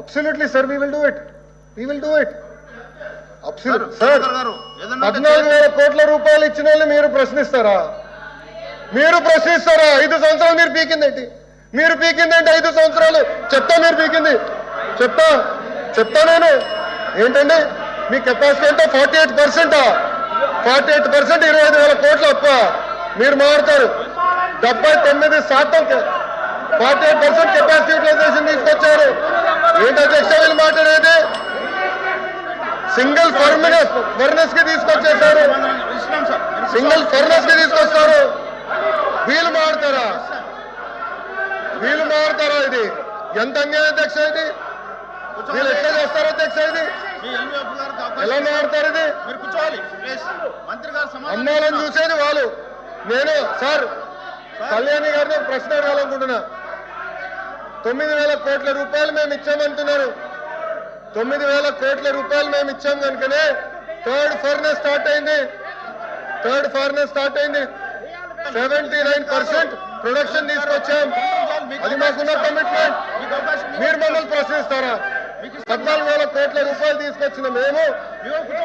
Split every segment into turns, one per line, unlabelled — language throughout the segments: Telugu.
Absolutely sir we will do it we will do it sir పద్నాలుగు వేల కోట్ల రూపాయలు ఇచ్చిన వాళ్ళు మీరు ప్రశ్నిస్తారా? మీరు ప్రశ్నిస్తారా? ఐదు సంవత్సరాలు మీరు పీకిందేంటి? మీరు పీకిందేంటి ఐదు సంవత్సరాలు? చెప్తా మీరు పీకింది. చెప్తా. చెప్తా నేను. ఏంటండి? మీ కెపాసిటీ అంటే ఫార్టీ ఎయిట్ పర్సెంటా ఫార్టీ ఎయిట్ పర్సెంట్ ఇరవై ఐదు వేల కోట్లు అప్ప. మీరు మారుతారు. డెబ్బై తొమ్మిది శాతం forty eight percent capacity utilisation తీసుకొచ్చారు. ఏంటి అధ్యక్ష వీళ్ళు మాట్లాడేది? సింగిల్ ఫర్మినెస్ ఫర్నెస్కి తీసుకొచ్చేసారు సింగిల్ ఫర్నెస్కి తీసుకొస్తారు. వీలు మారుతారా? వీలు మారుతారా ఇది? ఎంత అన్యాయం అధ్యక్ష ఇది? వీళ్ళు ఎట్లా చేస్తారో అధ్యక్ష ఇది? ఎలా మారుతారు ఇది?
మంత్రి గారు
అమ్మాలని చూసేది వాళ్ళు. నేను సార్ కళ్యాణి గారిని ప్రశ్న అడగాలనుకుంటున్నా. తొమ్మిది వేల కోట్ల రూపాయలు మేము ఇచ్చామంటున్నారు తొమ్మిది వేల కోట్ల రూపాయలు మేము ఇచ్చాం కనుకనే థర్డ్ ఫర్నెస్ స్టార్ట్ అయింది. థర్డ్ ఫర్నెస్ స్టార్ట్ అయింది. సెవెంటీ నైన్ పర్సెంట్ ప్రొడక్షన్ తీసుకొచ్చాం. అది మాకున్న కమిట్మెంట్ మీరు మమ్మల్ని ప్రశ్నిస్తారా? పద్నాలుగు వేల కోట్ల రూపాయలు తీసుకొచ్చిన మేము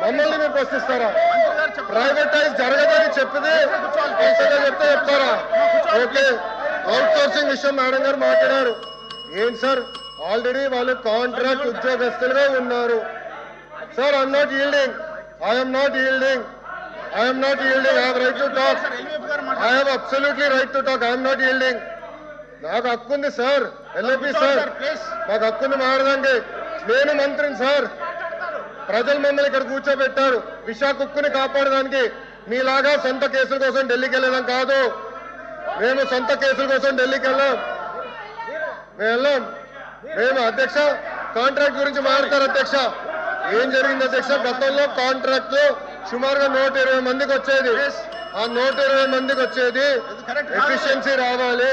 మమ్మల్ని మీరు ప్రశ్నిస్తారా? ప్రైవేటైజ్ జరగదని చెప్పింది చెప్తే చెప్తారా? ఓకే. అవుట్ సోర్సింగ్ విషయం మేడం గారు మాట్లాడారు. ఏంటి సార్? ఆల్రెడీ వాళ్ళు కాంట్రాక్ట్ ఉద్యోగస్తులుగా ఉన్నారు. Sir I'm not yielding I'm not yielding I'm not yielding I right to talk I have absolutely right to talk I'm not yielding నాకు హక్కు ఉంది సార్. LIP sir. నాకు హక్కుంది మారదండి నేను మంత్రిని సార్. ప్రజలు మమ్మల్ని ఇక్కడ కూర్చోబెట్టారు. విశాఖ కాపాడడానికి మీలాగా సొంత కేసుల కోసం ఢిల్లీకి వెళ్ళడం కాదు. మేము సొంత కేసుల కోసం ఢిల్లీకి వెళ్ళాం. వెళ్ళాం మేము అధ్యక్ష కాంట్రాక్ట్ గురించి మాట్లాడతారు అధ్యక్ష. ఏం జరిగింది అధ్యక్ష? గతంలో కాంట్రాక్ట్ సుమారుగా నూట ఇరవై మందికి వచ్చేది. ఆ నూట ఇరవై మందికి వచ్చేది. ఎఫిషియన్సీ రావాలి.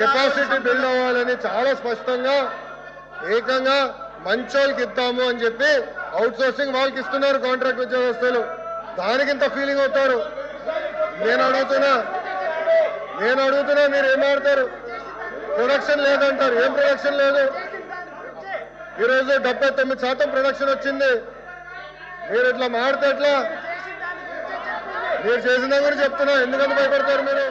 కెపాసిటీ బిల్డ్ అవ్వాలని చాలా స్పష్టంగా ఏకంగా మంచోళ్ళకి ఇద్దాము అని చెప్పి అవుట్ సోర్సింగ్ వాళ్ళకి ఇస్తున్నారు కాంట్రాక్ట్ ఉద్యోగస్తులు. దానికి ఇంత ఫీలింగ్ అవుతారు? నేను అడుగుతున్నా. నేను అడుగుతున్నా మీరు ఏం ఆడతారు ప్రొడక్షన్ లేదంటారు. ఏం ప్రొడక్షన్ లేదు? ఈరోజు డెబ్బై తొమ్మిది శాతం ప్రొడక్షన్ వచ్చింది. మీరు ఇట్లా మాడితే ఎట్లా? మీరు చేసిన కూడా చెప్తున్నా. ఎందుకంటే భయపడతారు మీరు?